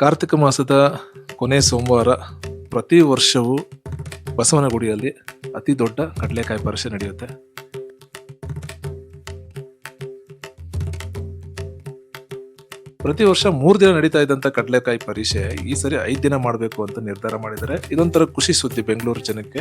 ಕಾರ್ತಿಕ ಮಾಸದ ಕೊನೆ ಸೋಮವಾರ ಪ್ರತಿ ವರ್ಷವೂ ಬಸವನಗುಡಿಯಲ್ಲಿ ಅತಿ ದೊಡ್ಡ ಕಡಲೆಕಾಯಿ ಪರಿಷೆ ನಡೆಯುತ್ತೆ. ಪ್ರತಿ ವರ್ಷ ಮೂರು ದಿನ ನಡೀತಾ ಇದ್ದಂತ ಕಡಲೆಕಾಯಿ ಪರೀಕ್ಷೆ ಈ ಸರಿ ಐದು ದಿನ ಮಾಡಬೇಕು ಅಂತ ನಿರ್ಧಾರ ಮಾಡಿದ್ದಾರೆ. ಇದೊಂಥರ ಖುಷಿ ಸುದ್ದಿ ಬೆಂಗಳೂರು ಜನಕ್ಕೆ.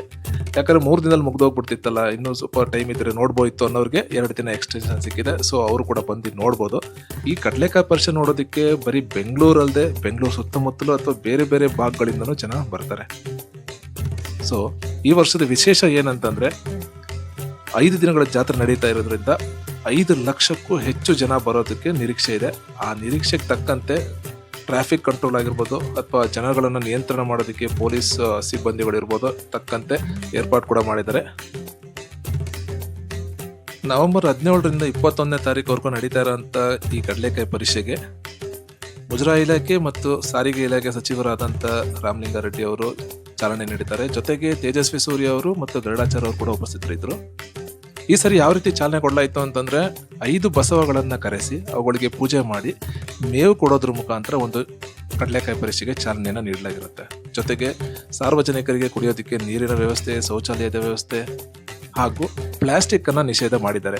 ಯಾಕಂದ್ರೆ ಮೂರು ದಿನದಲ್ಲಿ ಮುಗ್ದೋಗ್ಬಿಡ್ತಿತ್ತಲ್ಲ ಇನ್ನೂ ಸ್ವಲ್ಪ ಟೈಮ್ ಇದ್ರೆ ನೋಡ್ಬೋಯ್ತು ಅನ್ನೋರಿಗೆ ಎರಡು ದಿನ ಎಕ್ಸ್ಟೆನ್ಷನ್ ಸಿಕ್ಕಿದೆ. ಸೊ ಅವರು ಕೂಡ ಬಂದು ನೋಡ್ಬೋದು. ಈ ಕಡಲೆಕಾಯಿ ಪರಿಷೆ ನೋಡೋದಕ್ಕೆ ಬರೀ ಬೆಂಗಳೂರು ಅಲ್ಲದೆ ಬೆಂಗಳೂರು ಸುತ್ತಮುತ್ತಲು ಅಥವಾ ಬೇರೆ ಬೇರೆ ಭಾಗಗಳಿಂದನೂ ಜನ ಬರ್ತಾರೆ. ಸೊ ಈ ವರ್ಷದ ವಿಶೇಷ ಏನಂತಂದ್ರೆ, ಐದು ದಿನಗಳ ಜಾತ್ರೆ ನಡೀತಾ ಇರೋದ್ರಿಂದ ಐದು ಲಕ್ಷಕ್ಕೂ ಹೆಚ್ಚು ಜನ ಬರೋದಕ್ಕೆ ನಿರೀಕ್ಷೆ ಇದೆ. ಆ ನಿರೀಕ್ಷೆಗೆ ತಕ್ಕಂತೆ ಟ್ರಾಫಿಕ್ ಕಂಟ್ರೋಲ್ ಆಗಿರ್ಬೋದು ಅಥವಾ ಜನಗಳನ್ನು ನಿಯಂತ್ರಣ ಮಾಡೋದಕ್ಕೆ ಪೊಲೀಸ್ ಸಿಬ್ಬಂದಿಗಳಿರ್ಬೋದು ತಕ್ಕಂತೆ ಏರ್ಪಾಡು ಕೂಡ ಮಾಡಿದ್ದಾರೆ. ನವೆಂಬರ್ ಹದಿನೇಳರಿಂದ ಇಪ್ಪತ್ತೊಂದನೇ ತಾರೀಕುವರೆಗೂ ನಡೀತಾ ಇರೋಂಥ ಈ ಕಡಲೆಕಾಯಿ ಪರೀಕ್ಷೆಗೆ ಮುಜರಾಯಿ ಇಲಾಖೆ ಮತ್ತು ಸಾರಿಗೆ ಇಲಾಖೆ ಸಚಿವರಾದಂಥ ರಾಮಲಿಂಗಾರೆಡ್ಡಿ ಅವರು ಚಾಲನೆ ನೀಡಿದ್ದಾರೆ. ಜೊತೆಗೆ ತೇಜಸ್ವಿ ಸೂರ್ಯ ಅವರು ಮತ್ತು ಗರುಡಾಚಾರ್ಯ ಅವರು ಕೂಡ ಉಪಸ್ಥಿತರಿದ್ದರು. ಈ ಸರಿ ಯಾವ ರೀತಿ ಚಾಲನೆ ಕೊಡಲಾಯಿತು ಅಂತಂದ್ರೆ ಐದು ಬಸವಗಳನ್ನು ಕರೆಸಿ ಅವುಗಳಿಗೆ ಪೂಜೆ ಮಾಡಿ ಮೇವು ಕೊಡೋದ್ರ ಮುಖಾಂತರ ಒಂದು ಕಡಲೆಕಾಯಿ ಪರೀಕ್ಷೆಗೆ ಚಾಲನೆಯನ್ನು ನೀಡಲಾಗಿರುತ್ತೆ. ಜೊತೆಗೆ ಸಾರ್ವಜನಿಕರಿಗೆ ಕುಡಿಯೋದಕ್ಕೆ ನೀರಿನ ವ್ಯವಸ್ಥೆ, ಶೌಚಾಲಯದ ವ್ಯವಸ್ಥೆ ಹಾಗೂ ಪ್ಲಾಸ್ಟಿಕ್ ಅನ್ನು ನಿಷೇಧ ಮಾಡಿದ್ದಾರೆ.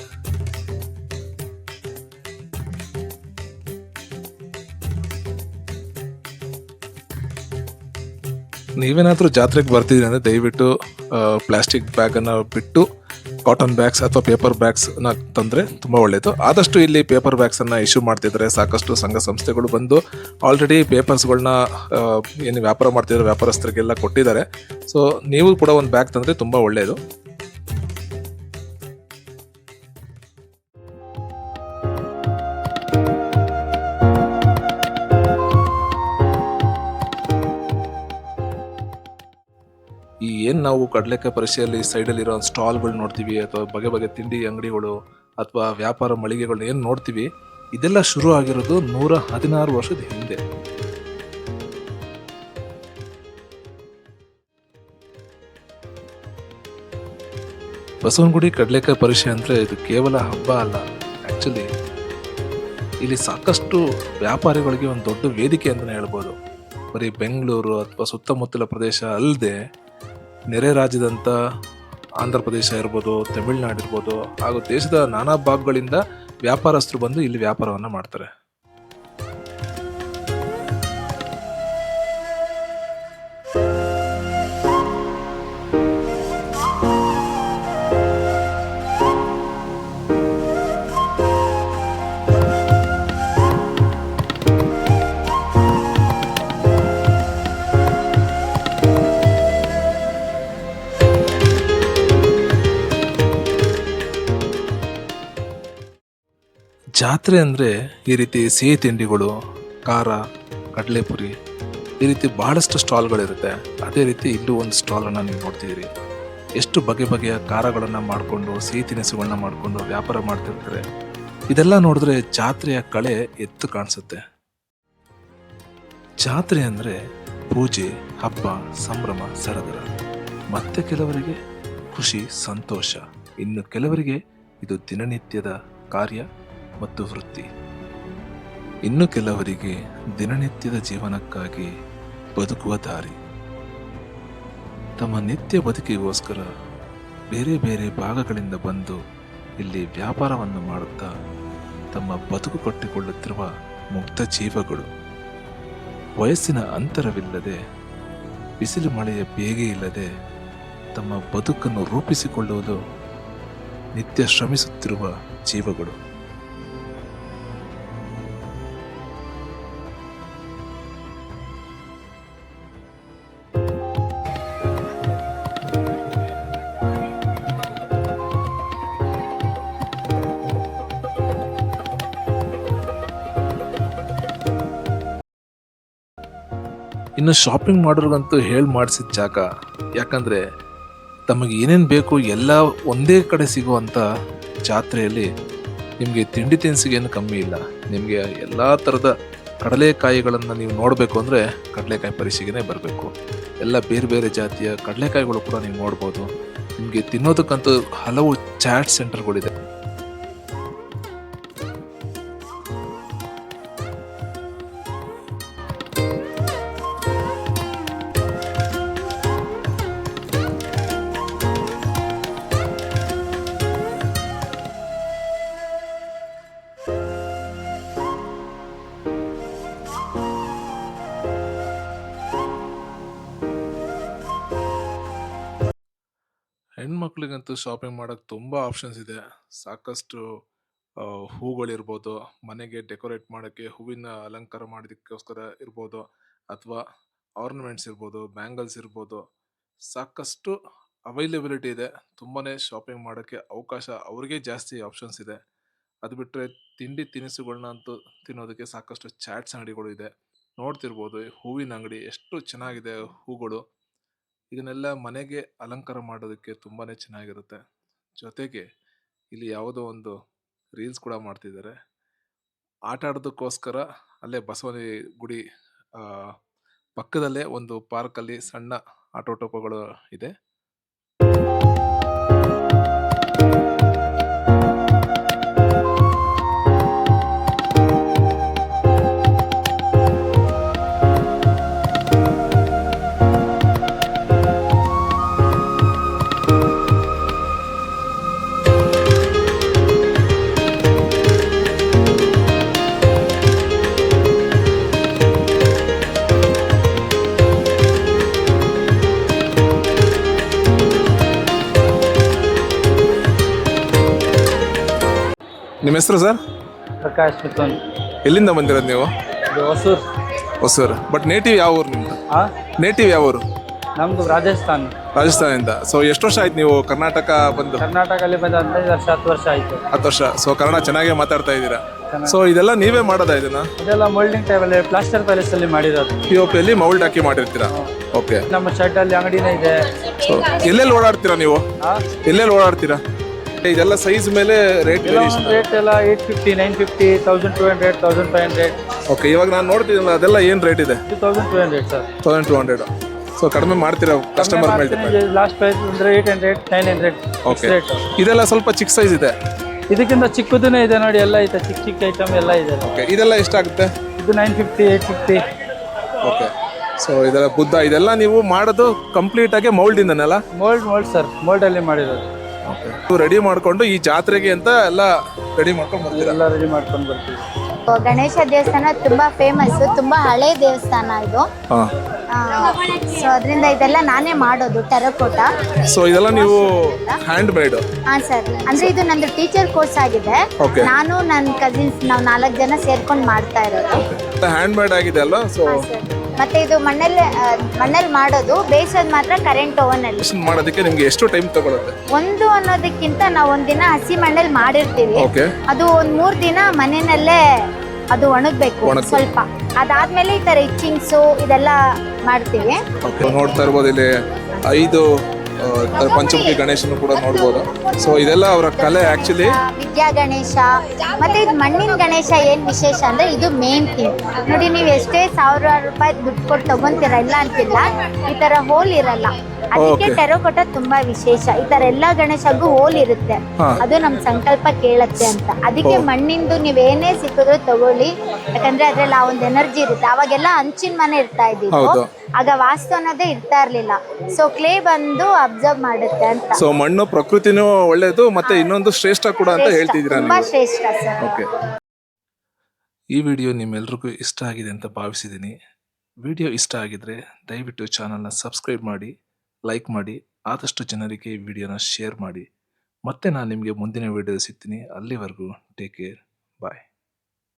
ನೀವೇನಾದರೂ ಜಾತ್ರೆಗೆ ಬರ್ತಿದ್ದೀರಿ ಅಂದ್ರೆ ದಯವಿಟ್ಟು ಪ್ಲಾಸ್ಟಿಕ್ ಬ್ಯಾಗನ್ನು ಬಿಟ್ಟು ಕಾಟನ್ ಬ್ಯಾಗ್ಸ್ ಅಥವಾ ಪೇಪರ್ ಬ್ಯಾಗ್ಸ್ ತಂದರೆ ತುಂಬಾ ಒಳ್ಳೆಯದು ಆದಷ್ಟು ಇಲ್ಲಿ ಪೇಪರ್ ಬ್ಯಾಗ್ಸನ್ನು ಇಶ್ಯೂ ಮಾಡ್ತಿದ್ದಾರೆ ಸಾಕಷ್ಟು ಸಂಘ ಸಂಸ್ಥೆಗಳು ಬಂದು ಆಲ್ರೆಡಿ ಪೇಪರ್ಸ್ಗಳನ್ನ ಏನು ವ್ಯಾಪಾರ ಮಾಡ್ತಿದ್ದಾರೆ ವ್ಯಾಪಾರಸ್ಥರಿಗೆಲ್ಲ ಕೊಟ್ಟಿದ್ದಾರೆ. ಸೊ, ನೀವು ಕೂಡ ಒಂದು ಬ್ಯಾಗ್ ತಂದ್ರೆ ತುಂಬಾ ಒಳ್ಳೆಯದು ಈ ಏನು ನಾವು ಕಡಲೆಕಾಯಿ ಪರಿಷೆಯಲ್ಲಿ ಸೈಡಲ್ಲಿರೋ ಸ್ಟಾಲ್ಗಳು ನೋಡ್ತೀವಿ, ಅಥವಾ ಬಗೆ ಬಗೆ ತಿಂಡಿ ಅಂಗಡಿಗಳು, ಅಥವಾ ವ್ಯಾಪಾರ ಮಳಿಗೆಗಳು ಏನು ನೋಡ್ತೀವಿ, ಇದೆಲ್ಲ ಶುರು ಆಗಿರೋದು ನೂರ ಹದಿನಾರು ವರ್ಷದ ಹಿಂದೆ. ಬಸವನಗುಡಿ ಕಡಲೆಕಾಯಿ ಪರಿಷೆ ಅಂದ್ರೆ ಇದು ಕೇವಲ ಹಬ್ಬ ಅಲ್ಲ ಆ್ಯಕ್ಚುಲಿ ಇಲ್ಲಿ ಸಾಕಷ್ಟು ವ್ಯಾಪಾರಿಗಳಿಗೆ ಒಂದು ದೊಡ್ಡ ವೇದಿಕೆ ಅಂತಲೇ ಹೇಳ್ಬೋದು. ಬರೀ ಬೆಂಗಳೂರು, ಅಥವಾ ಸುತ್ತಮುತ್ತಲ ಪ್ರದೇಶ ಅಲ್ಲದೆ ನೆರೆ ರಾಜ್ಯದಂಥ ಆಂಧ್ರ ಪ್ರದೇಶ ಇರ್ಬೋದು, ತಮಿಳ್ನಾಡು ಇರ್ಬೋದು ಹಾಗೂ ದೇಶದ ನಾನಾ ಭಾಗಗಳಿಂದ ವ್ಯಾಪಾರಸ್ಥರು ಬಂದು ಇಲ್ಲಿ ವ್ಯಾಪಾರವನ್ನು ಮಾಡ್ತಾರೆ. ಜಾತ್ರೆ ಅಂದರೆ ಈ ರೀತಿ ಸಿಹಿ ತಿಂಡಿಗಳು, ಖಾರ ಕಡಲೆಪುರಿ ಈ ರೀತಿ ಬಹಳಷ್ಟು ಸ್ಟಾಲ್ಗಳಿರುತ್ತೆ. ಅದೇ ರೀತಿ ಇಲ್ಲೂ ಒಂದು ಸ್ಟಾಲನ್ನು ನೀವು ನೋಡ್ತಿದ್ದೀರಿ. ಎಷ್ಟು ಬಗೆ ಬಗೆಯ ಖಾರಗಳನ್ನು ಮಾಡಿಕೊಂಡು, ಸಿಹಿ ತಿನಿಸುಗಳನ್ನ ಮಾಡಿಕೊಂಡು ವ್ಯಾಪಾರ ಮಾಡ್ತಿರ್ತಾರೆ. ಇದೆಲ್ಲ ನೋಡಿದ್ರೆ ಜಾತ್ರೆಯ ಕಳೆ ಎತ್ತು ಕಾಣಿಸುತ್ತೆ. ಜಾತ್ರೆ ಅಂದರೆ ಪೂಜೆ, ಹಬ್ಬ, ಸಂಭ್ರಮ, ಸಡಗರ. ಮತ್ತೆ ಕೆಲವರಿಗೆ ಖುಷಿ, ಸಂತೋಷ. ಇನ್ನು ಕೆಲವರಿಗೆ ಇದು ದಿನನಿತ್ಯದ ಕಾರ್ಯ. ಮತ್ತು ವೃತ್ತಿ. ಇನ್ನು ಕೆಲವರಿಗೆ ದಿನನಿತ್ಯದ ಜೀವನಕ್ಕಾಗಿ ಬದುಕುವ ದಾರಿ. ತಮ್ಮ ನಿತ್ಯ ಬದುಕಿಗೋಸ್ಕರ ಬೇರೆ ಬೇರೆ ಭಾಗಗಳಿಂದ ಬಂದು ಇಲ್ಲಿ ವ್ಯಾಪಾರವನ್ನು ಮಾಡುತ್ತಾ ತಮ್ಮ ಬದುಕು ಕಟ್ಟಿಕೊಳ್ಳುತ್ತಿರುವ ಮುಕ್ತ ಜೀವಗಳು. ವಯಸ್ಸಿನ ಅಂತರವಿಲ್ಲದೆ, ಬಿಸಿಲು ಮಳೆಯ ಬೇಗೆ ಇಲ್ಲದೆ ತಮ್ಮ ಬದುಕನ್ನು ರೂಪಿಸಿಕೊಳ್ಳುವುದು ನಿತ್ಯ ಶ್ರಮಿಸುತ್ತಿರುವ ಜೀವಗಳು. ಇನ್ನು ಶಾಪಿಂಗ್ ಮಾಡೋರ್ಗಂತೂ ಹೇಳಿ ಮಾಡಿಸಿದ ಜಾಗ. ಯಾಕಂದರೆ ತಮಗೆ ಏನೇನು ಬೇಕು ಎಲ್ಲ ಒಂದೇ ಕಡೆ ಸಿಗುವಂಥ ಜಾತ್ರೆಯಲ್ಲಿ ನಿಮಗೆ ತಿಂಡಿ ತಿನಿಸಿಗೇನು ಕಮ್ಮಿ ಇಲ್ಲ. ನಿಮಗೆ ಎಲ್ಲ ಥರದ ಕಡಲೆಕಾಯಿಗಳನ್ನು ನೀವು ನೋಡಬೇಕು ಅಂದರೆ ಕಡಲೆಕಾಯಿ ಪರಿಶೀಲನೆ ಬರಬೇಕು. ಎಲ್ಲ ಬೇರೆ ಬೇರೆ ಜಾತಿಯ ಕಡಲೆಕಾಯಿಗಳು ಕೂಡ ನೀವು ನೋಡ್ಬೋದು. ನಿಮಗೆ ತಿನ್ನೋದಕ್ಕಂತೂ ಹಲವು ಚಾಟ್ ಸೆಂಟರ್ಗಳಿದೆ. ಮಕ್ಕಳಿಗಂತೂ ಶಾಪಿಂಗ್ ಮಾಡೋಕ್ಕೆ ತುಂಬಾ ಆಪ್ಷನ್ಸ್ ಇದೆ. ಸಾಕಷ್ಟು ಹೂಗಳಿರ್ಬೋದು ಮನೆಗೆ ಡೆಕೋರೇಟ್ ಮಾಡೋಕ್ಕೆ ಹೂವಿನ ಅಲಂಕಾರ ಮಾಡೋದಕ್ಕೋಸ್ಕರ ಇರ್ಬೋದು, ಅಥವಾ ಆರ್ನಮೆಂಟ್ಸ್ ಇರ್ಬೋದು ಬ್ಯಾಂಗಲ್ಸ್ ಇರ್ಬೋದು, ಸಾಕಷ್ಟು ಅವೈಲೇಬಿಲಿಟಿ ಇದೆ. ತುಂಬಾನೇ ಶಾಪಿಂಗ್ ಮಾಡೋಕ್ಕೆ ಅವಕಾಶ ಅವ್ರಿಗೆ ಜಾಸ್ತಿ ಆಪ್ಷನ್ಸ್ ಇದೆ. ಅದು ಬಿಟ್ಟರೆ ತಿಂಡಿ ತಿನಿಸುಗಳನ್ನ ಅಂತೂ ತಿನ್ನೋದಕ್ಕೆ ಸಾಕಷ್ಟು ಚಾಟ್ಸ್ ಅಂಗಡಿಗಳು ಇದೆ. ನೋಡ್ತಿರ್ಬೋದು, ಹೂವಿನ ಅಂಗಡಿ ಎಷ್ಟು ಚೆನ್ನಾಗಿದೆ ಹೂಗಳು. ಇದನ್ನೆಲ್ಲ ಮನೆಗೆ ಅಲಂಕಾರ ಮಾಡೋದಕ್ಕೆ ತುಂಬಾನೇ ಚೆನ್ನಾಗಿರುತ್ತೆ. ಜೊತೆಗೆ ಇಲ್ಲಿ ಯಾವುದೋ ಒಂದು ರೀಲ್ಸ್ ಕೂಡ ಮಾಡ್ತಿದ್ದಾರೆ. ಆಟ ಆಡೋದಕ್ಕೋಸ್ಕರ ಅಲ್ಲೇ ಬಸವನ ಗುಡಿ ಪಕ್ಕದಲ್ಲೇ ಒಂದು ಪಾರ್ಕಲ್ಲಿ ಸಣ್ಣ ಆಟೋಟೋಪಗಳು ಇದೆ. ನಿಮ್ಮ ಹೆಸರು ಸರ್? ಪ್ರಕಾಶ್ ಮಿಥುನ್ ಎಲ್ಲಿಂದ ಬಂದಿರೋದು ನೀವು? ಇದು ಹೊಸೂರು. ಹೊಸೂರು. ಬಟ್ ನೇಟಿವ್ ಯಾವ ಊರು ನಿಮ್ದು? ಹಾಂ ನೇಟಿವ್ ಯಾವ ಊರು? ನಮ್ದು ರಾಜಸ್ಥಾನ್. ರಾಜಸ್ಥಾನದಿಂದ. ಸೊ ಎಷ್ಟು ವರ್ಷ ಆಯ್ತು ನೀವು ಕರ್ನಾಟಕ ಬಂದು? ಕರ್ನಾಟಕದಲ್ಲಿ ಬಂದ ಹದಿನೈದು ವರ್ಷ ಹತ್ತು ವರ್ಷ ಆಯಿತು. ಹತ್ತು ವರ್ಷ. ಸೊ ಕನ್ನಡ ಚೆನ್ನಾಗೇ ಮಾತಾಡ್ತಾ ಇದ್ದೀರಾ? ಸೊ ಇದೆಲ್ಲ ನೀವೇ ಮಾಡೋದಾ ಇದನ್ನ? ಇದೆಲ್ಲ ಮೋಲ್ಡಿಂಗ್ ಟೈಮಲ್ಲಿ ಪ್ಲಾಸ್ಟರ್ ಪ್ಯಾಲೇಸಲ್ಲಿ ಮಾಡಿರೋದು. ಪಿ ಒ ಪಿಯಲ್ಲಿ ಮೌಲ್ಡ್ ಹಾಕಿ ಮಾಡಿರ್ತೀರಾ? ಓಕೆ ನಮ್ಮ ಶರ್ಟಲ್ಲಿ ಅಂಗಡಿನೇ ಇದೆ. ಸೊ ಎಲ್ಲೆಲ್ಲಿ ಓಡಾಡ್ತೀರಾ ನೀವು? ಎಲ್ಲೆಲ್ಲಿ ಓಡಾಡ್ತೀರಾ? ಇದೆಲ್ಲ ಸೈಜ್ ಮೇಲೆ ರೇಟ್ ಎಲ್ಲ ಒಂದು ರೇಟ್ ಎಲ್ಲ eight fifty nine fifty thousand two hundred thousand five hundred okay ಇವಾಗ ನಾನು ನೋಡ್ತಿದ್ದೀನಿ ಅದೆಲ್ಲ ಏನು ರೇಟ್ ಇದೆ? Two thousand two hundred sir thousand two hundred so ಕಡಿಮೆ ಮಾಡ್ತೀರಾ ಕಸ್ಟಮರ್ ಮೇಲೆ ಡಿಪೆಂಡ್ ಲಾಸ್ಟ್ ಪ್ರೈಸ್ ಅಂದರೆ eight hundred nine hundred okay rate ಇದೆಲ್ಲ ಸ್ವಲ್ಪ ಚಿಕ್ಕ ಸೈಜ್ ಇದೆ. ಇದಕ್ಕಿಂತ ಚಿಕ್ಕದನ್ನೇ ಇದೆ ನೋಡಿ ಎಲ್ಲ ಇದೆ ಚಿಕ್ಕ ಚಿಕ್ಕ ಐಟಮ್ ಎಲ್ಲ ಇದೆ. ಓಕೆ ಇದೆಲ್ಲ ಎಷ್ಟಾಗುತ್ತೆ? ಇದು nine fifty eight fifty okay so ಇದೆಲ್ಲ ಬುದ್ಧ. ಇದೆಲ್ಲ ನೀವು ಮಾಡೋದು ಕಂಪ್ಲೀಟ್ ಆಗಿ ಮೌಲ್ಡ್ ಇಂದನಲ್ಲ? ಮೋಲ್ಡ್ ಮೋಲ್ಡ್ ಸರ್ ಮೋಲ್ಡಲ್ಲಿ ಮಾಡಿರೋದು. ರೆಡಿ ಮಾಡ್ಕೊಂಡು ಈ ಜಾತ್ರೆಗೆ ಅಂತ ಎಲ್ಲ ರೆಡಿ ಮಾಡ್ಕೊಂಡು ಬರ್ತೀರಾ? ಎಲ್ಲ ರೆಡಿ ಮಾಡ್ಕೊಂಡು ಬರ್ತೀವಿ. ಗಣೇಶ ದೇವಸ್ಥಾನ ತುಂಬಾ ಫೇಮಸ್ ತುಂಬಾ ಹಳೆ ದೇವಸ್ಥಾನ ಇದು. ಆ ಸೊ ಅದರಿಂದ ಇದೆಲ್ಲ ನಾನೇ ಮಾಡೋದು ಟೆರಕೋಟ. ಸೊ ಇದೆಲ್ಲ ನೀವು ಹ್ಯಾಂಡ್ ಮೇಡ್ ಹಾ ಸರ್ ಅಂದ್ರೆ ಇದು ನಂದು ಟೀಚರ್ ಕೋರ್ಸ್ ಆಗಿದೆ. Okay. ನಾನು ನನ್ನ ಕಸಿನ್ಸ್ ನಾವು ನಾಲ್ಕು ಜನ ಸೇರ್ಕೊಂಡು ಮಾಡ್ತಾ ಇರೋದು. ಹ್ಯಾಂಡ್ ಮೇಡ್ ಆಗಿದೆ ಅಲ್ವಾ? ಸೊ ಹಾ ಸರ್ ಮತ್ತೆ ಇದು ಮಣ್ಣಲ್ಲಿ ಮಣ್ಣಲ್ಲಿ ಮಾಡೋದು ಬೇಯಿಸೋದು ಮಾತ್ರ ಕರೆಂಟ್ ಓವನ್ ಅಲ್ಲಿ. ಮಾಡೋದಕ್ಕೆ ನಿಮಗೆ ಎಷ್ಟು ಟೈಮ್ ತಗೊಳ್ಳುತ್ತೆ ಒಂದು ಅನ್ನೋದಕ್ಕಿಂತ ನಾವು ಒಂದಿನ ಹಸಿ ಮಣ್ಣಲ್ಲಿ ಮಾಡಿರ್ತೀವಿ. ಓಕೆ. ಅದು ಒಂದ್ ಮೂರ್ ದಿನ ಮನೆಯಲ್ಲೇ ಅದು ಒಣಗ್ಬೇಕು. ಸ್ವಲ್ಪ. ಅದಾದ್ಮೇಲೆ ಈ ತರ ಇಚ್ಚಿಂಗ್ಸು ಇದೆಲ್ಲ ಮಾಡ್ತೀವಿ. ನೋಡ್ತಾ ಇರ್ಬೋದು ಇಲ್ಲಿ ಐದು ಪಂಚಮುಖಿ ಗಣೇಶನು ಕೂಡ ನೋಡ್ಬೋದು. ಸೊ ಇದೆಲ್ಲ ಅವರ ಕಲೆ ಆಕ್ಚುಲಿ ವಿದ್ಯಾ ಗಣೇಶ ಮತ್ತೆ ಇದು ಮಣ್ಣಿನ ಗಣೇಶ ಏನ್ ವಿಶೇಷ ಅಂದ್ರೆ ಇದು ಮೇನ್ ಥಿಂಗ್ ನೋಡಿ ನೀವು ಎಷ್ಟೇ ಸಾವಿರಾರು ರೂಪಾಯಿ ದುಡ್ಡು ಕೊಟ್ಟು ತಗೊಂತೀರ ಇಲ್ಲ ಅಂತಿಲ್ಲ ಈ ತರ ಹೋಲ್ ಇರಲ್ಲ. ಅದಕ್ಕೆ. ಟೆರೋಕೊಟ ತುಂಬಾ ವಿಶೇಷ. ಈ ತರ ಎಲ್ಲಾ ಗಣೇಶಗೂ ಹೋಲ್ ಇರುತ್ತೆ. ಅದು ನಮ್ ಸಂಕಲ್ಪ ಕೇಳತ್ತೆ ಅಂತ. ಅದಕ್ಕೆ ಮಣ್ಣಿಂದು ನೀವ್ ಏನೇ ಸಿಕ್ಕಿದ್ರು ತಗೊಳ್ಳಿ. ಯಾಕಂದ್ರೆ ಅದ್ರಲ್ಲಿ ಆ ಒಂದು ಎನರ್ಜಿ ಇರುತ್ತೆ. ಅವಾಗೆಲ್ಲ ಹಂಚಿನ ಮನೆ ಇರ್ತಾ ಇದ್ದೀವಿ. ಆಗ ವಾಸ್ತು ಅನ್ನೋದೇ ಇರ್ತಾ ಇರಲಿಲ್ಲ. ಸೊ ಕ್ಲೇ ಬಂದು ಅಬ್ಸರ್ವ್ ಮಾಡುತ್ತೆ ಅಂತ. ಸೊ ಮಣ್ಣು ಪ್ರಕೃತಿನೂ ಒಳ್ಳೇದು ಮತ್ತೆ ಇನ್ನೊಂದು ಶ್ರೇಷ್ಠ ಕೂಡ ಅಂತ ಶ್ರೇಷ್ಠ, ಹೇಳ್ತಿದ್ದೀರಾ ತುಂಬಾ ನೀವು? ಶ್ರೇಷ್ಠ ಸರ್. ಓಕೆ ಈ ವಿಡಿಯೋ ನಿಮ್ಮೆಲ್ಲರಿಗೂ ಇಷ್ಟ ಆಗಿದೆ ಅಂತ ಭಾವಿಸಿದ್ದೀನಿ. ವಿಡಿಯೋ ಇಷ್ಟ ಆಗಿದ್ರೆ ದಯವಿಟ್ಟು ಚಾನಲ್ನ ಸಬ್ಸ್ಕ್ರೈಬ್ ಮಾಡಿ ಲೈಕ್ ಮಾಡಿ ಆದಷ್ಟು ಜನರಿಗೆ ಈ ವಿಡಿಯೋನ ಶೇರ್ ಮಾಡಿ. ಮತ್ತೆ ನಾನು ನಿಮಗೆ ಮುಂದಿನ ವಿಡಿಯೋ ಸಿಗ್ತೀನಿ. ಅಲ್ಲಿವರೆಗೂ ಟೇಕ್ ಕೇರ್ ಬಾಯ್